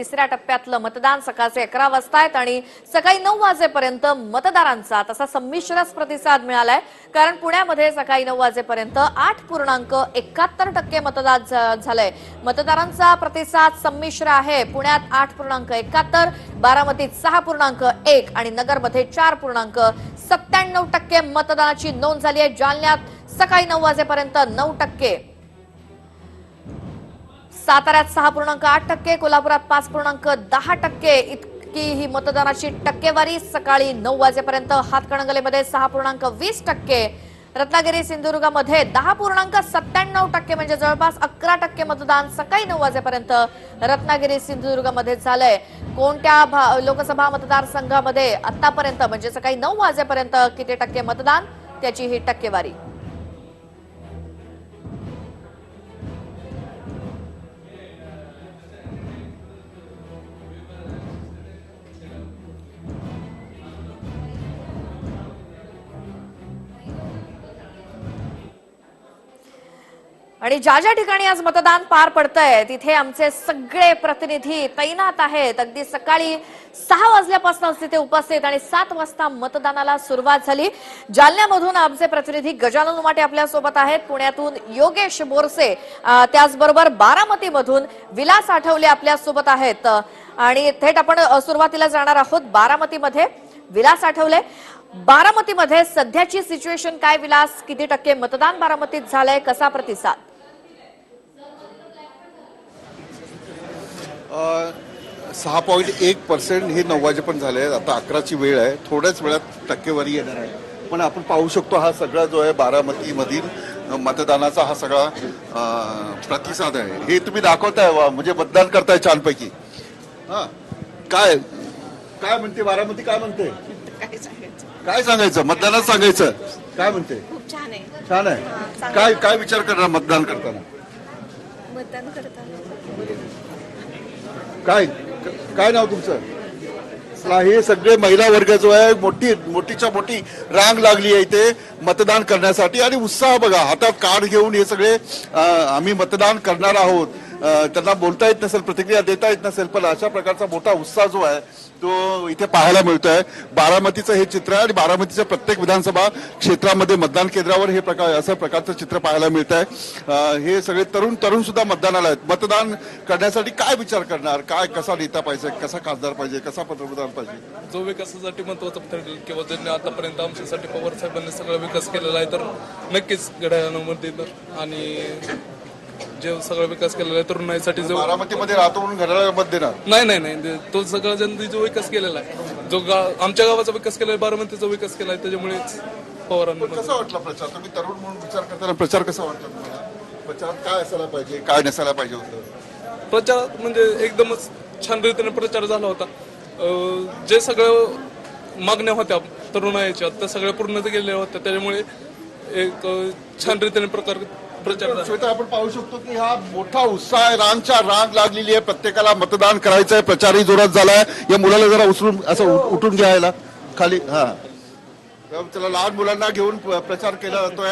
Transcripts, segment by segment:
तिसऱ्या टप्प्यातलं मतदान सकाळचे अकरा वाजता आहेत आणि सकाळी नऊ वाजेपर्यंत मतदारांचा तसा संमिश्रच प्रतिसाद मिळालाय. कारण पुण्यामध्ये सकाळी नऊ वाजेपर्यंत आठ पूर्णांक एकाहत्तर टक्के मतदान झालंय. मतदारांचा प्रतिसाद संमिश्र आहे. पुण्यात आठ पूर्णांक एकाहत्तर बारामतीत सहा पूर्णांक एक आणि नगरमध्ये चार पूर्णांक सत्त्याण्णव टक्के मतदानाची नोंद झाली आहे. जालन्यात सकाळी नऊ वाजेपर्यंत नऊ टक्के साताऱ्यात सहा पूर्णांक आठ टक्के कोल्हापुरात पाच पूर्णांक दहा टक्के. इतकी ही मतदानाची टक्केवारी सकाळी नऊ वाजेपर्यंत हातकणंगलेमध्ये सहा पूर्णांक वीस टक्के. रत्नागिरी सिंधुदुर्गामध्ये दहा पूर्णांक सत्त्याण्णव टक्के म्हणजे जवळपास अकरा टक्के मतदान सकाळी नऊ वाजेपर्यंत रत्नागिरी सिंधुदुर्गामध्ये झालंय. कोणत्या भा- लोकसभा मतदारसंघामध्ये आतापर्यंत म्हणजे सकाळी नऊ वाजेपर्यंत किती टक्के मतदान? त्याची ही टक्केवारी. आणि ज्या ज्या ठिकाणी आज मतदान पार पडतंय तिथे आमचे सगळे प्रतिनिधी तैनात आहेत. अगदी सकाळी सहा वाजल्यापासून तिथे उपस्थित आणि सात वाजता मतदानाला सुरुवात झाली. जालन्यामधून आमचे प्रतिनिधी गजानन उमाटे आपल्यासोबत आहेत. पुण्यातून योगेश बोरसे त्याचबरोबर बारामतीमधून विलास आठवले आपल्यासोबत आहेत. आणि थेट आपण सुरुवातीला जाणार आहोत बारामतीमध्ये. विलास आठवले बारामतीमध्ये सध्याची सिच्युएशन काय विलास? किती टक्के मतदान बारामतीत झालंय? कसा प्रतिसाद? सहा पॉईंट एक पर्सेंट हे नऊ वाजेपर्यंत झाले आहे आता अकराची वेळ आहे. थोड्याच वेळात टक्केवारी येणार आहे. पण आपण पाहू शकतो हा सगळा जो आहे बारामतीमधील मतदानाचा हा सगळा प्रतिसाद आहे. हे तुम्ही दाखवताय वा म्हणजे मतदान करताय छानपैकी. हा. काय? काय म्हणते? बारामती काय म्हणते? काय सांगायचं? मतदानात सांगायचं. काय म्हणते? खूप छान आहे. छान आहे. चांगलं. काय काय विचार करणार मतदान करताना? मतदान करताना? काय काय नाव तुमचं? हे सगळे महिला वर्ग जो आहे मोठी मोठीच्या मोठी रांग लागली आहे इथे मतदान करण्यासाठी. आणि उत्साह बघा हातात कार्ड घेऊन हे सगळे आम्ही मतदान करणार आहोत. त्यांना बोलता येत नसेल प्रतिक्रिया देता येत नसेल पण अशा प्रकारचा मोठा उत्साह जो आहे तो इथे पाहायला मिळतो आहे बारामतीचं हे चित्र आहे आणि बारामतीच्या प्रत्येक विधानसभा क्षेत्रामध्ये मतदान केंद्रावर हे प्रकार असं प्रकारचं चित्र पाहायला मिळत आहे हे सगळे तरुण तरुण सुद्धा मतदानाला आहेत. मतदान करण्यासाठी काय विचार करणार? काय कसा नेता पाहिजे? कसा खासदार पाहिजे? कसा पंतप्रधान पाहिजे? जो विकासासाठी महत्त्वाचा ठरेल किंवा ज्यांनी आतापर्यंत आमच्यासाठी पवार साहेबांनी सगळा विकास केलेला आहे तर नक्कीच घड्याळानं मत आणि जे सगळा विकास केलेला आहे तरुणाईसाठी जो बारामतीमध्ये राहतो म्हणून घराला मत देणार. नाही नाही नाही. ते- सगळा जनते जो विकास केलेला आहे जो गा आमच्या गावाचा विकास केला आहे बारामतीचा विकास केला आहे त्याच्यामुळेच पवारांना कसा वाटला प्रचार? तुम्ही तरुण म्हणून विचार करताना प्रचार कसा वाटला तुम्हाला? प्रचारात काय असायला पाहिजे? काय नसायला पाहिजे होतं? प्रचारात म्हणजे एकदमच छान रीतीने प्रचार झाला होता. अं, जे सगळं मागण्या होत्या तरुणाईच्या त्या सगळ्या पूर्ण केलेल्या होत्या. त्याच्यामुळे एक अं, छान रीतीने प्रकार प्रचार श्वेता आपण पाहू शकतो की हा मोठा उत्साह आहे. रांगच्या रांग लागलेली आहे. प्रत्येकाला मतदान करायचं आहे प्रचारही जोरात झालाय. या मुलाला जरा उचलून असं उठून घ्यायला. खाली हा. त्याला लहान मुलांना घेऊन प्र- प्रचार केला जातोय.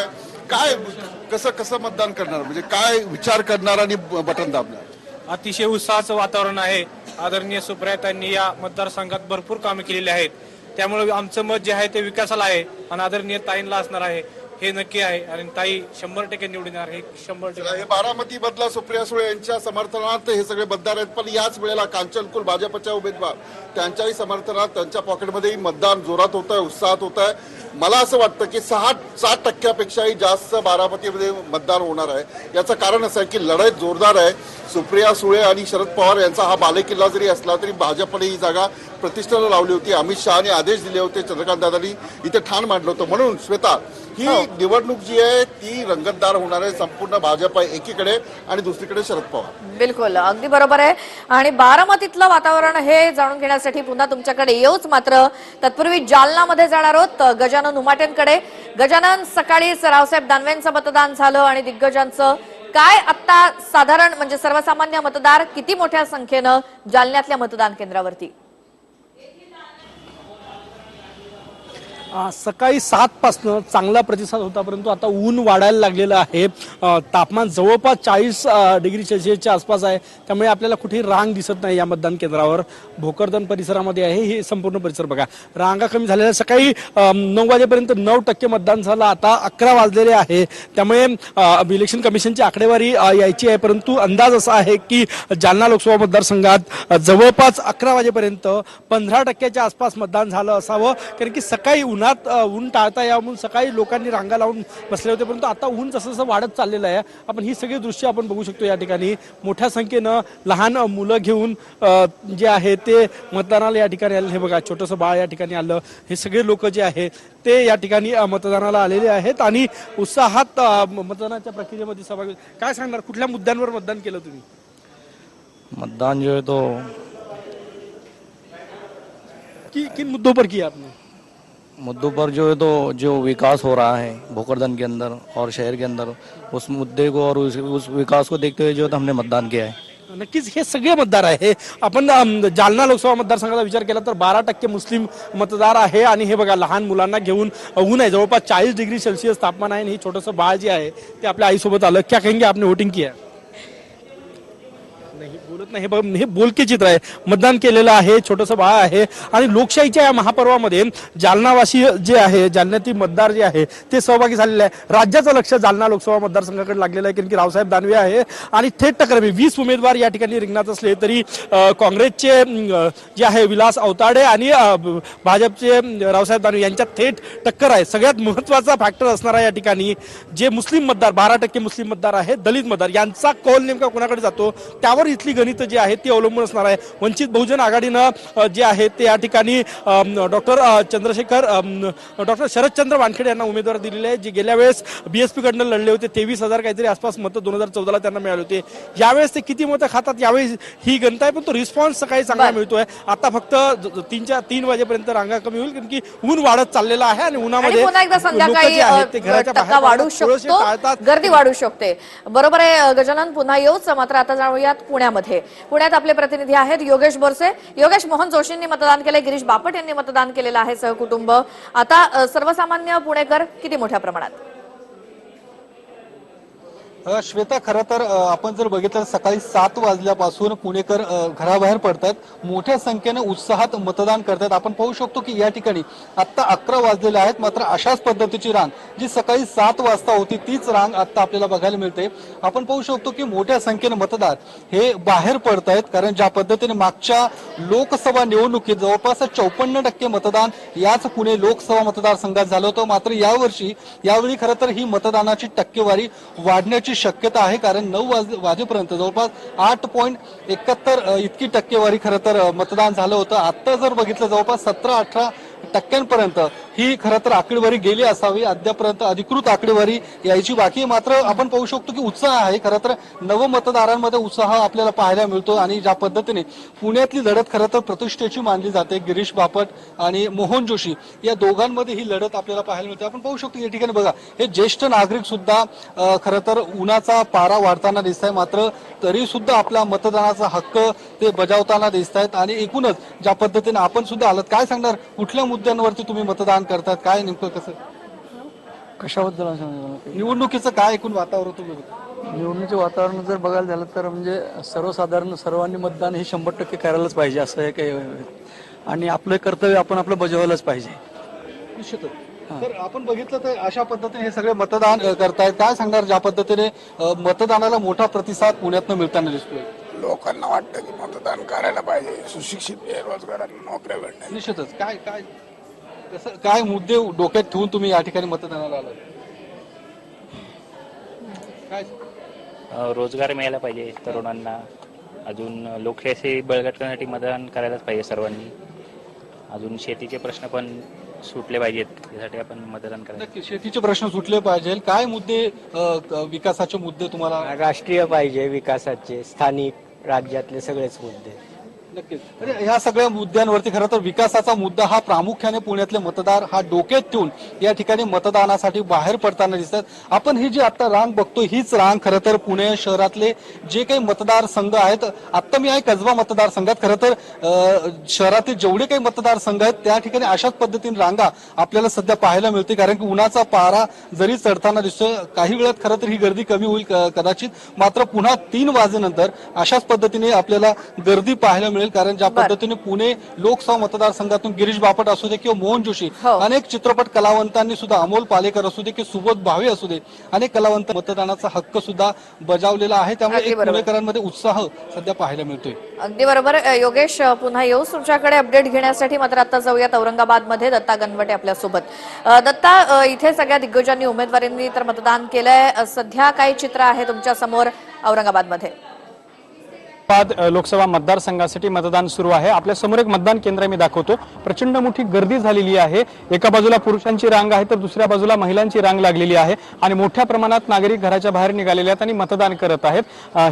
काय कसं कसं मतदान करणार? म्हणजे काय विचार करणार आणि ब- बटन दाबणार? अतिशय उत्साहाचं वातावरण आहे. आदरणीय सुप्रियातांनी या मतदारसंघात भरपूर कामे केलेली आहेत. त्यामुळे आमचं मत जे आहे ते विकासाला आहे आणि आदरणीय ताईंना असणार आहे. हे नक्की आहे. आणि ताई शंभर टक्के निवडून येणार. हे शंभर टक्के बारामती बदला सुप्रिया सुळे यांच्या समर्थनार्थ हे सगळे मतदार आहेत पण याच वेळेला कांचनकुल भाजपच्या उमेदवार त्यांच्याही समर्थनात त्यांच्या पॉकेटमध्येही मतदान जोरात होत आहे उत्साहात होत आहे मला असं वाटतं की सहा सात टक्क्यापेक्षाही जास्त बारामतीमध्ये मतदान होणार आहे. याचं कारण असं आहे की लढाई जोरदार आहे. सुप्रिया सुळे आणि शरद पवार यांचा हा बालेकिल्ला जरी असला तरी भाजपने ही जागा प्रतिष्ठेला लावली होती. अमित शहाने आदेश दिले होते चंद्रकांत दादांनी. इथे ठाण मांडलं होतं. म्हणून श्वेता ही निवडणूक जी आहे ती रंगतदार होणार आहे संपूर्ण भाजप आहे एकीकडे आणि दुसरीकडे शरद पवार. बिलकुल अगदी बरोबर आहे. आणि बारामतीतलं वातावरण हे जाणून घेण्यासाठी पुन्हा तुमच्याकडे येऊच मात्र. तत्पूर्वी जालनामध्ये जाणार आहोत गजानन उमाटेंकडे. गजानन सकाळी रावसाहेब दानवेंचं मतदान झालं आणि दिग्गजांचं. काय आता साधारण म्हणजे सर्वसामान्य मतदार किती मोठ्या संख्येनं जालन्यातल्या मतदान केंद्रावरती? सकाळी सातपासनं चांगला प्रतिसाद होता परंतु आता ऊन वाढायला लागलेलं आहे. तापमान जवळपास चाळीस डिग्री सेल्सिअसच्या आसपास आहे. त्यामुळे आपल्याला कुठेही रांग दिसत नाही या मतदान केंद्रावर. भोकरदन परिसरामध्ये आहे हे संपूर्ण परिसर बघा. रांगा कमी झालेल्या सकाळी नऊ वाजेपर्यंत नऊ टक्के मतदान झालं. आता अकरा वाजलेले आहे. त्यामुळे इलेक्शन कमिशनची आकडेवारी यायची आहे परंतु अंदाज असा आहे की जालना लोकसभा मतदारसंघात जवळपास अकरा वाजेपर्यंत पंधरा टक्क्याच्या आसपास मतदान झालं असावं. कारण की सकाळी उन्हात ऊन टाळता यावं म्हणून सकाळी लोकांनी रांगा लावून बसले होते परंतु आता ऊन जसं जसं वाढत चाललेलं आहे आपण ही सगळी दृश्य आपण बघू शकतो या ठिकाणी. मोठ्या संख्येनं लहान मुलं घेऊन जे आहे ते मतदानाला या ठिकाणी आले हे बघा छोटंसं बाळ या ठिकाणी आलं. हे सगळे लोक जे आहे ते या ठिकाणी मतदानाला आलेले आहेत आणि उत्साहात मतदानाच्या प्रक्रियेमध्ये सहभागी काय सांगणार? कुठल्या मुद्द्यांवर मतदान केलं तुम्ही? मतदान जो है तो कि किन मुद्दों पर किया आपने? मुद्दों पर जो है तो जो विकास हो रहा है भोकरदन के अंदर और शहर के अंदर उस मुद्दे को और उस, उस विकास को देखते हुए जो है तो हमने मतदान किया है। नक्कीच हे सगळे मतदार आहे. आपण जालना लोकसभा मतदारसंघाचा विचार केला तर बारा टक्के मुस्लिम मतदार आहे आणि हे बघा लहान मुलांना घेऊन ऊन आहे. जवळपास चाळीस डिग्री सेल्सिअस तापमान आहे आणि हे छोटंसं बाळ जे आहे ते आपल्या आईसोबत आलं. क्या कहेंगे आपने वोटिंग किया? बोलत नाही. हे बघ हे बोलके चित्र आहे. मतदान केलेलं आहे छोटंसं बाळ आहे. आणि लोकशाहीच्या या महापर्वामध्ये जालनावासी जे आहे जालन्यातील मतदार जे आहे ते सहभागी झालेले आहे. राज्याचं लक्ष जालना लोकसभा मतदारसंघाकडे लागलेलं आहे कारण की रावसाहेब दानवे आहे. आणि थेट टक्कर वीस उमेदवार या ठिकाणी रिंगणात असले तरी काँग्रेसचे जे आहे विलास अवताडे आणि भाजपचे रावसाहेब दानवे यांच्यात थेट टक्कर आहे. सगळ्यात महत्त्वाचा फॅक्टर असणारा या ठिकाणी जे मुस्लिम मतदार बारा टक्के मुस्लिम मतदार आहेत दलित मतदार यांचा कौल नेमका कोणाकडे जातो? त्यावर इथली गणित जी आहेत ती अवलंबून असणार आहे. वंचित बहुजन आघाडीनं जे आहे ते या ठिकाणी डॉक्टर चंद्रशेखर डॉक्टर शरदचंद्र वानखेडे यांना उमेदवार दिलेले आहे जे गेल्या वेळेस बीएसपी कडनं लढले होते. तेवीस हजार काहीतरी आसपास मतं दोन हजार चौदाला त्यांना मिळाले होते. यावेळेस ते किती मतं खातात यावेळेस ही गणता आहे पण तो रिस्पॉन्स सकाळी चांगला मिळतोय. आता फक्त तीनच्या तीन वाजेपर्यंत रांगा कमी होईल कारण की ऊन वाढत चाललेलं आहे आणि उन्हामध्ये वाढू शकतो. गर्दी वाढू शकते. बरोबर आहे गजानन पुन्हा येऊच मात्र आता जाऊयात पुण्यामध्ये. पुण्यात आपले प्रतिनिधी आहेत योगेश बोरसे. योगेश मोहन जोशींनी मतदान केले गिरीश बापट यांनी मतदान केलेलं आहे सहकुटुंब. आता सर्वसामान्य पुणेकर किती मोठ्या प्रमाणात? श्वेता खरं तर आपण जर बघितलं सकाळी सात वाजल्यापासून पुणेकर घराबाहेर पडतात मोठ्या संख्येने उत्साहात मतदान करतात आपण पाहू शकतो की या ठिकाणी आता अकरा वाजलेले आहेत मात्र अशाच पद्धतीची रांग जी सकाळी सात वाजता होती तीच रांग आता आपल्याला बघायला मिळते. आपण पाहू शकतो की मोठ्या संख्येने मतदार हे बाहेर पडत आहेत कारण ज्या पद्धतीने मागच्या लोकसभा निवडणुकीत जवळपास चौपन्न टक्के मतदान याच पुणे लोकसभा मतदारसंघात झालं होतं. मात्र यावर्षी यावेळी खरं तर ही मतदानाची टक्केवारी वाढण्याची शक्यता आहे कारण नऊ वाज वाजेपर्यंत जवळपास आठ पॉईंट एकाहत्तर इतकी टक्केवारी खरं तर मतदान झालं होतं. आत्ता जर बघितलं जवळपास सतरा अठरा टक्क्यांपर्यंत ही खरं तर आकडेवारी गेली असावी. अद्यापर्यंत अधिकृत आकडेवारी यायची बाकी आहे. मात्र आपण पाहू शकतो की उत्साह आहे. खरं तर नवमतदारांमध्ये उत्साह आपल्याला पाहायला मिळतो आणि ज्या पद्धतीने पुण्यातली लढत खरं तर प्रतिष्ठेची मानली जाते. गिरीश बापट आणि मोहन जोशी या दोघांमध्ये ही लढत आपल्याला पाहायला मिळते. आपण पाहू शकतो या ठिकाणी बघा हे ज्येष्ठ नागरिक सुद्धा खरं तर उन्हाचा पारा वाढताना दिसत आहे मात्र तरी सुद्धा आपला मतदानाचा हक्क ते बजावताना दिसत आहेत आणि एकूणच ज्या पद्धतीने आपण सुद्धा आलात काय सांगणार? कुठल्या मुद्द्यांवरती तुम्ही मतदान करतात काय नेमकं कसं? कशाबद्दल असं म्हणजे निवडणुकीचं काय एकूण वातावरण तुम्ही बघता? निवडणुकीचे वातावरण जर बघायला झालं तर म्हणजे सर्वसाधारण सर्वांनी मतदान हे शंभर टक्के करायलाच पाहिजे असं आहे काही आणि आपलं कर्तव्य आपण आपलं बजावायलाच पाहिजे. निश्चितच. तर आपण बघितलं तर अशा पद्धतीने हे सगळे मतदान अ, करतायत. काय सांगणार ज्या पद्धतीने अ, मतदानाला मोठा प्रतिसाद पुण्यातनं मिळताना दिसतोय? लोकांना वाटतं की मतदान करायला पाहिजे. सुशिक्षित बेरोजगारांना नोकऱ्या भेटणार निश्चितच. काय काय? कसं काय मुद्दे डोक्यात ठेवून तुम्ही या ठिकाणी मतदानाला आलात? काय? अ, रोजगार मिळायला पाहिजे तरुणांना. अजून लोकशाही बळकट करण्यासाठी मतदान करायलाच पाहिजे सर्वांनी. अजून शेतीचे प्रश्न पण सुटले पाहिजेत त्यासाठी आपण मतदान करायला. नक्की शेतीचे प्रश्न सुटले पाहिजे. काय मुद्दे अ, क- विकासाचे मुद्दे तुम्हाला? राष्ट्रीय पाहिजे विकासाचे स्थानिक राज्यातले सगळेच मुद्दे. नक्कीच. ह्या सगळ्या मुद्द्यांवरती खरं तर विकासाचा मुद्दा हा प्रामुख्याने पुण्यातले मतदार हा डोक्यात ठेवून या ठिकाणी मतदानासाठी बाहेर पडताना दिसतात. आपण ही जी आता रांग बघतो हीच रांग खरं तर पुणे शहरातले जे काही मतदारसंघ आहेत आत्ता मी आहे कसबा मतदारसंघात खरं तर शहरातील जेवढे काही मतदारसंघ आहेत त्या ठिकाणी अशाच पद्धतीने रांगा आपल्याला सध्या पाहायला मिळते. कारण की उन्हाचा पारा जरी चढताना दिसतोय काही वेळात खरं तर ही गर्दी कमी होईल कदाचित. मात्र पुन्हा तीन वाजेनंतर अशाच पद्धतीने आपल्याला गर्दी पाहायला मिळेल. कारण ज्या पद्धतीने पुणे लोकसभा मतदारसंघातून गिरीश बापट असू दे किंवा मोहन जोशी हो. अनेक चित्रपट कलावंतांनी सुद्धा अमोल पालेकर असू दे की सुबोध भावे असू दे अनेक कलावंत मतदानाचा हक्क सुद्धा बजावलेला आहे. त्यामुळे एक. पुणेकरांमध्ये उत्साह सध्या पाहायला मिळतोय. अगदी बरोबर. योगेश पुन्हा येऊ तुमच्याकडे अपडेट घेण्यासाठी. मात्र आता जाऊयात औरंगाबादमध्ये दत्ता गणवटे आपल्यासोबत. दत्ता इथे सगळ्या दिग्गजांनी उमेदवारांनी तर मतदान केलंय. सध्या काय चित्र आहे तुमच्यासमोर औरंगाबादमध्ये. बाद लोकसभा मतदारसंघासाठी मतदान सुरू आहे. आपल्यासमोर एक मतदान केंद्र मी दाखवतो. प्रचंड मोठी गर्दी झालेली आहे. एका बाजूला पुरुषांची रांग आहे तर दुसऱ्या बाजूला महिलांची रांग लागलेली आहे आणि मोठ्या प्रमाणात नागरिक घराच्या बाहेर निघालेले आहेत आणि मतदान करत आहेत.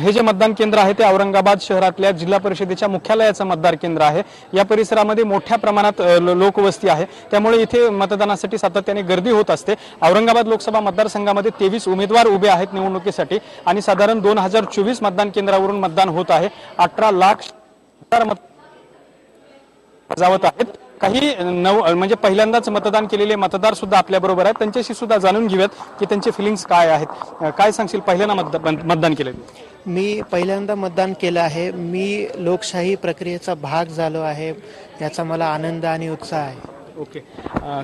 हे जे मतदान केंद्र आहे ते औरंगाबाद शहरातल्या जिल्हा परिषदेच्या मुख्यालयाचं मतदार केंद्र आहे. या परिसरामध्ये मोठ्या प्रमाणात लोकवस्ती आहे. त्यामुळे इथे मतदानासाठी सातत्याने गर्दी होत असते. औरंगाबाद लोकसभा मतदारसंघामध्ये तेवीस उमेदवार उभे आहेत निवडणुकीसाठी आणि साधारण दोन हजार चोवीस मतदान केंद्रावरून मतदान होत आहे. अठरा लाख बजावत आहेत. काही नव म्हणजे पहिल्यांदाच मतदान केलेले मतदार सुद्धा आपल्या बरोबर आहेत. त्यांच्याशी सुद्धा जाणून घेऊयात की त्यांचे फिलिंग्स काय आहेत. काय सांगशील पहिल्यांदा मतदान मतदान केलं मी पहिल्यांदा मतदान केलं आहे. मी लोकशाही प्रक्रियेचा भाग झालो आहे. याचा मला आनंद आणि उत्साह आहे. ओके.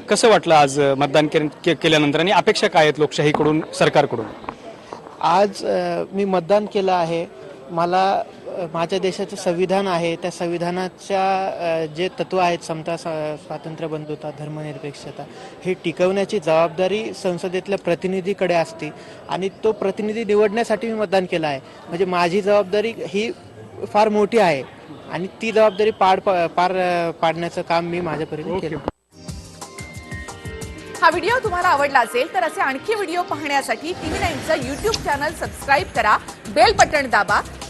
कसं वाटलं आज मतदान केल्यानंतर आणि अपेक्षा काय आहेत लोकशाहीकडून सरकारकडून? आज मी मतदान केलं आहे. मला माझ्या देशाचं संविधान आहे त्या संविधानाच्या जे तत्व आहेत समता स्वातंत्र्य बंधुता धर्मनिरपेक्षता हे टिकवण्याची जबाबदारी संसदेतल्या प्रतिनिधीकडे असते आणि तो प्रतिनिधी निवडण्यासाठी मी मतदान केलं आहे. म्हणजे माझी जबाबदारी ही फार मोठी आहे आणि ती जबाबदारी पार पार पाडण्याचं काम मी माझ्या परीने केलं. हा व्हिडिओ तुम्हाला आवडला असेल तर असे आणखी व्हिडिओ पाहण्यासाठी टीव्ही नाईनचं युट्यूब चॅनल सबस्क्राईब करा बेल बटण दाबा